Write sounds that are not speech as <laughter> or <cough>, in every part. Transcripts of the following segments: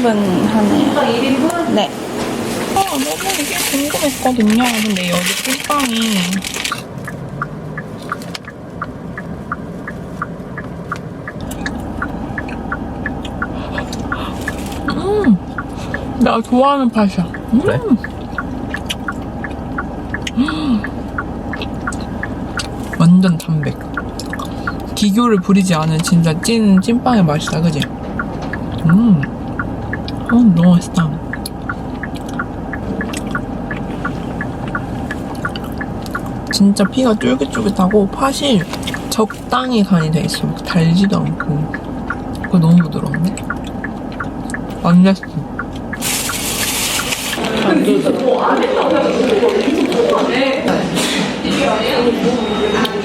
찐빵 1인분 하네요. 1인분? 네. 아, 너무 이게 궁금했거든요. 근데 여기 찐빵이 음, 내가 좋아하는 팥이야. 음. 그래? 음. 완전 담백. 기교를 부리지 않은 진짜 찐 찐빵의 맛이다, 그지? 음, 어, 너무 맛있다. 진짜 피가 쫄깃쫄깃하고 팥이 적당히 간이 돼 있어. 막 달지도 않고. 그거 너무 부드러운데? 완전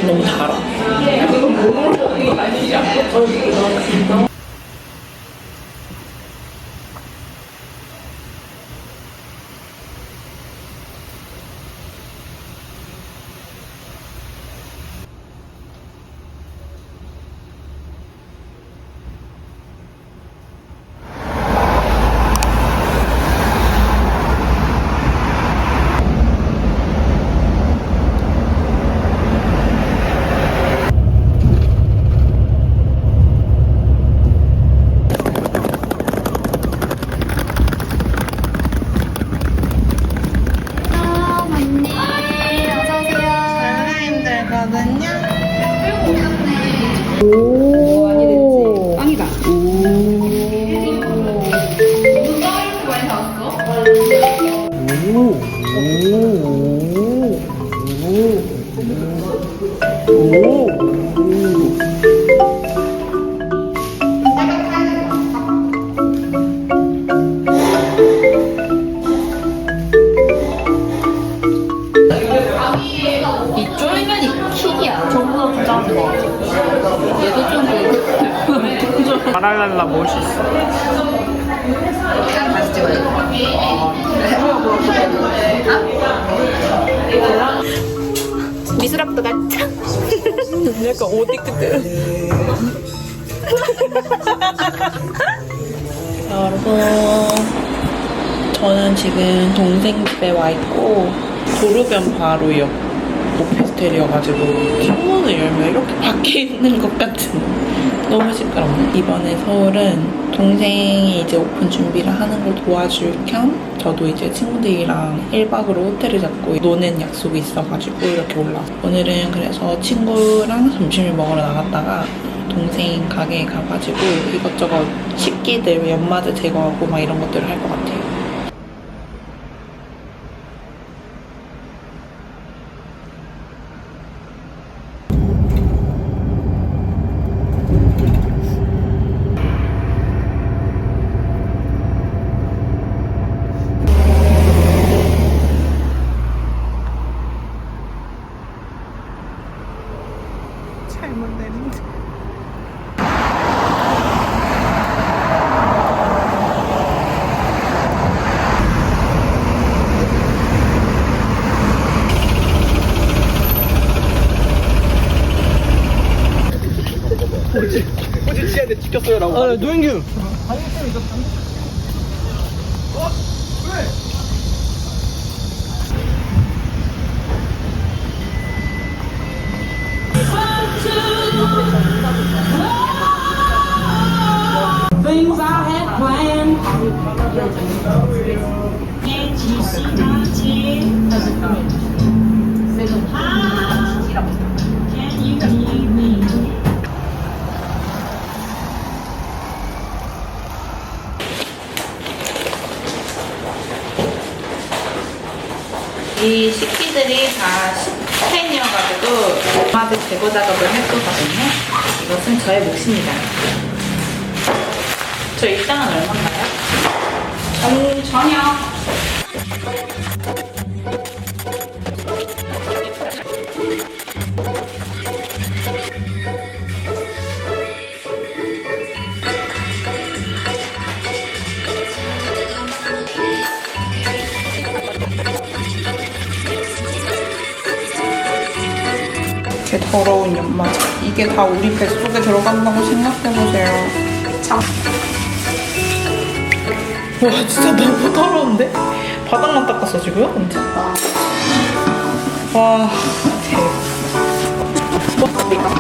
너무 달아. 이 쫄면이 킥이야. 저보다 짠 거. 얘도 좀 그. 라랄라 멋있어. 다시 찍어요. 미 술학도 같죠? <laughs> 약간 어디 그때. <laughs> 여러분, 저는 지금 동생 집에 와 있고 도로변 바로 옆 오피스텔이어가지고 창문을 열면 이렇게 밖에 있는 것 같은 너무 시끄럽네. 이번에 서울은 동생이 이제 오픈 준비를 하는 걸 도와줄 겸 저도 이제 친구들이랑 1박으로 호텔을 잡고 노는 약속이 있어가지고 이렇게 올라왔어요. 오늘은 그래서 친구랑 점심을 먹으러 나갔다가 동생 가게에 가가지고 이것저것 식기들, 연마제 제거하고 막 이런 것들을 할 것 같아요. 어제 지한테 찍혔어요라고. 아, 노영규. things I had planned. Can't you see my tears? 다 스텐이어가지고 연마제 제거 작업을 할 거거든요. 이것은 저의 몫입니다. 저 일당은 얼마인가요? 전, 전혀. 이게 다 우리 뱃속에 들어간다고 생각해보세요. 참. 와 진짜 너무 더러운데? 바닥만 닦았어 지금? 완전? 와 대박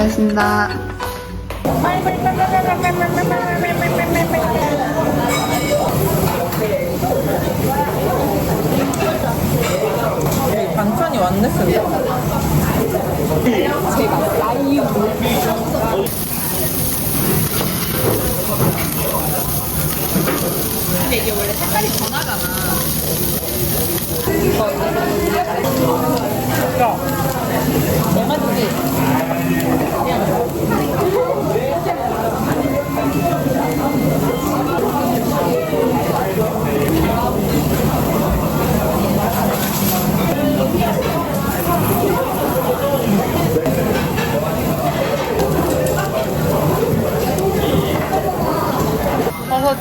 수고하셨습니다. 반찬이 왔네 근데 근데 이게 원래 색깔이 변하잖아. 버섯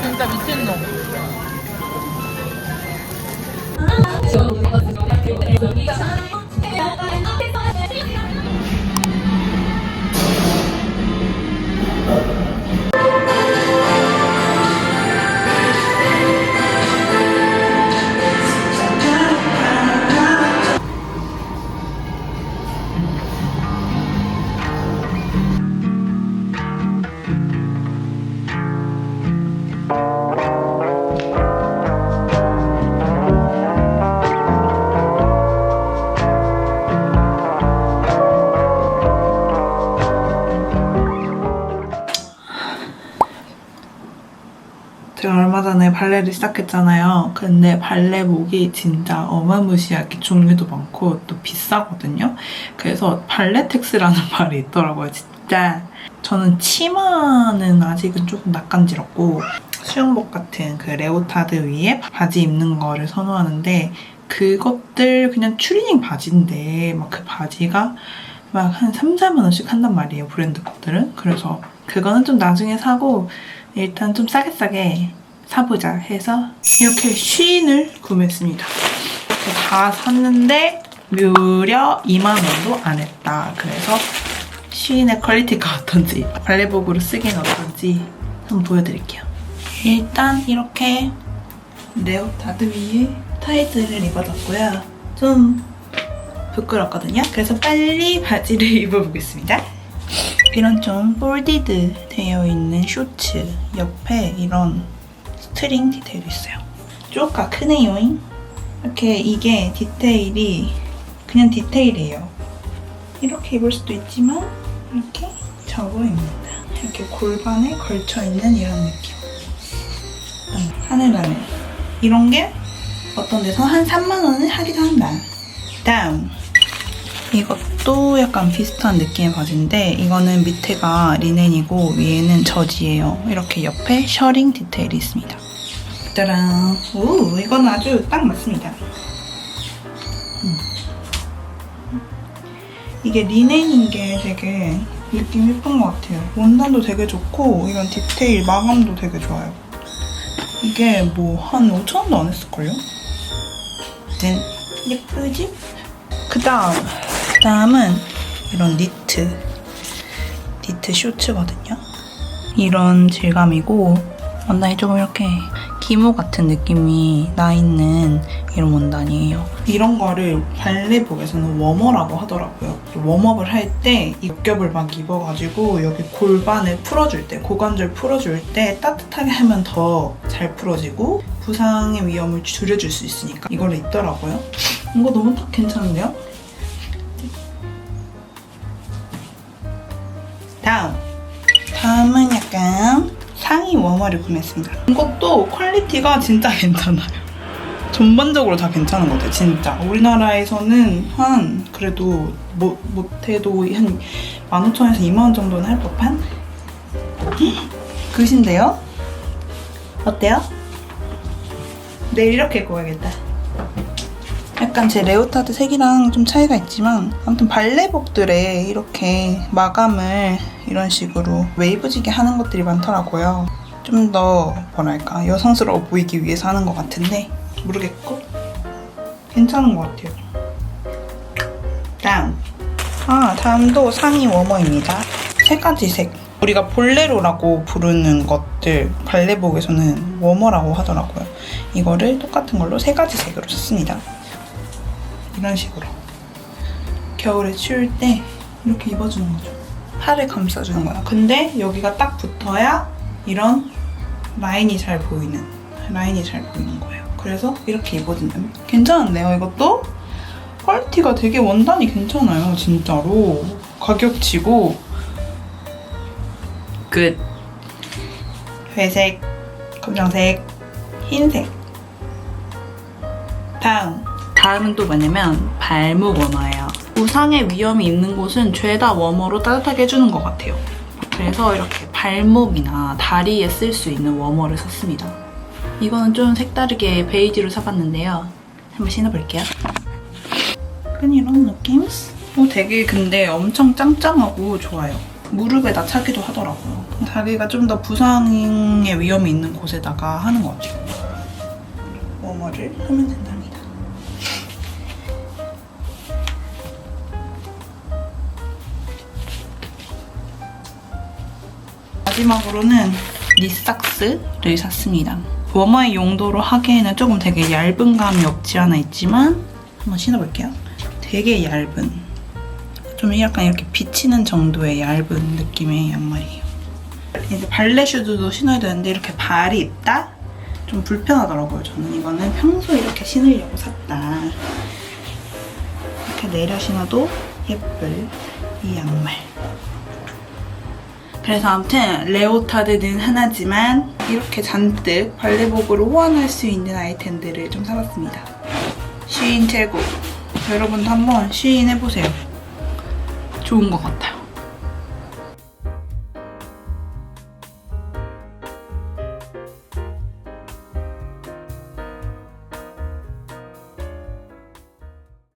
진짜 미친놈. 제 발레를 시작했잖아요. 근데 발레복이 진짜 어마무시하게 종류도 많고 또 비싸거든요. 그래서 발레텍스라는 <laughs> 말이 있더라고요, 진짜. 저는 치마는 아직은 조금 낯간지럽고 수영복 같은 그 레오타드 위에 바지 입는 거를 선호하는데 그것들 그냥 추리닝 바지인데 막 그 바지가 막 한 3, 4만 원씩 한단 말이에요, 브랜드 것들은. 그래서 그거는 좀 나중에 사고 일단 좀 싸게 싸게 사보자 해서 이렇게 쉰을 구매했습니다. 다 샀는데 무려 2만 원도 안 했다. 그래서 쉰의 퀄리티가 어떤지 발레복으로 쓰긴 어떤지 한번 보여드릴게요. 일단 이렇게 레오타드 위에 타이즈를 입어줬고요. 좀 부끄럽거든요. 그래서 빨리 바지를 <laughs> 입어보겠습니다. 이런 좀 폴디드 되어 있는 쇼츠 옆에 이런 스트링 디테일이 있어요. 쪼까 크네요잉. 이렇게 이게 디테일이 그냥 디테일이에요. 이렇게 입을 수도 있지만 이렇게 접어 입니다. 이렇게 골반에 걸쳐있는 이런 느낌. 음, 하늘하늘. 이런 게 어떤 데서 한 3만 원을 하기도 한다. 다음. 이것 도 약간 비슷한 느낌의 바지인데 이거는 밑에가 리넨이고 위에는 저지예요. 이렇게 옆에 셔링 디테일이 있습니다. 짜란. 오, 이건 아주 딱 맞습니다. 음. 이게 리넨인 게 되게 느낌 예쁜 것 같아요. 원단도 되게 좋고 이런 디테일 마감도 되게 좋아요. 이게 뭐 한 5천원도 안 했을걸요? 짠. 예쁘지? 그 다음 그 다음은 이런 니트 니트 쇼츠거든요. 이런 질감이고 원단이 조금 이렇게 기모 같은 느낌이 나 있는 이런 원단이에요. 이런 거를 발레복에서는 워머라고 하더라고요. 웜업을 할때이 겹을 막 입어가지고 여기 골반을 풀어줄 때 고관절 풀어줄 때 따뜻하게 하면 더 잘 풀어지고 부상의 위험을 줄여줄 수 있으니까 이걸 입더라고요. 이거 너무 딱 괜찮은데요? 다음. 다음은 약간 상의 워머를 구매했습니다. 이것도 퀄리티가 진짜 <laughs> 괜찮아요. 전반적으로 다 괜찮은 것 같아요, 진짜. 우리나라에서는 한, 그래도, 뭐, 못해도 한 15,000원에서 2만원 정도는 할 법한? 그신데요? 어때요? 내일 이렇게 입고 가야겠다. 약간 제 레오타드 색이랑 좀 차이가 있지만 아무튼 발레복들에 이렇게 마감을 이런 식으로 웨이브지게 하는 것들이 많더라고요. 좀 더 뭐랄까 여성스러워 보이기 위해서 하는 것 같은데 모르겠고 괜찮은 것 같아요. 다음 아 다음도 상의 워머입니다. 세 가지 색. 우리가 볼레로라고 부르는 것들 발레복에서는 워머라고 하더라고요. 이거를 똑같은 걸로 세 가지 색으로 썼습니다. 이런 식으로 겨울에 추울 때 이렇게 입어주는 거죠. 팔을 감싸주는 거야. 근데 여기가 딱 붙어야 이런 라인이 잘 보이는 라인이 잘 보이는 거예요. 그래서 이렇게 입어준다면 괜찮은데요, 이것도? 퀄리티가 되게 원단이 괜찮아요, 진짜로. 가격치고 끝. 회색, 검정색, 흰색. 다음. 다음은 또 뭐냐면 발목 워머예요. 부상의 위험이 있는 곳은 죄다 워머로 따뜻하게 해주는 것 같아요. 그래서 이렇게 발목이나 다리에 쓸 수 있는 워머를 썼습니다. 이거는 좀 색다르게 베이지로 사봤는데요. 한번 신어볼게요. 약간 이런 느낌? 어, 되게 근데 엄청 짱짱하고 좋아요. 무릎에다 차기도 하더라고요. 자기가 좀 더 부상의 위험이 있는 곳에다가 하는 것 같아요. 워머를 하면 된답니다. 마지막으로는 니삭스를 샀습니다. 워머의 용도로 하기에는 조금 되게 얇은 감이 없지 않아 있지만 한번 신어볼게요. 되게 얇은 좀 약간 이렇게 비치는 정도의 얇은 느낌의 양말이에요. 이제 발레 슈즈도 신어야 되는데 이렇게 발이 있다? 좀 불편하더라고요. 저는 이거는 평소에 이렇게 신으려고 샀다. 이렇게 내려 신어도 예쁠 이 양말. 그래서 아무튼 레오타드는 하나지만 이렇게 잔뜩 발레복으로 호환할 수 있는 아이템들을 좀 사봤습니다. 쉬인 최고. 여러분도 한번 쉬인 해보세요. 좋은 것 같아요.